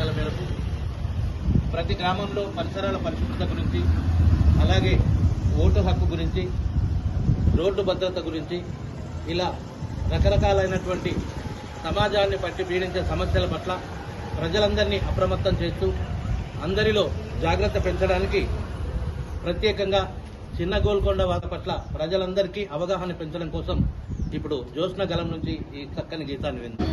ఆదేశాల మేరకు ప్రతి గ్రామంలో పరిసరాల పరిశుభ్రత గురించి అలాగే ఓటు హక్కు గురించి రోడ్డు భద్రత గురించి ఇలా రకరకాలైనటువంటి సమాజాన్ని పట్టి పీడించే సమస్యల పట్ల ప్రజలందరినీ అప్రమత్తం చేస్తూ అందరిలో జాగ్రత్త పెంచడానికి ప్రత్యేకంగా చిన్న గోల్కొండ వాద పట్ల ప్రజలందరికీ అవగాహన పెంచడం కోసం ఇప్పుడు జ్యోత్న గలం నుంచి ఈ చక్కని గీతాన్ని విందాం.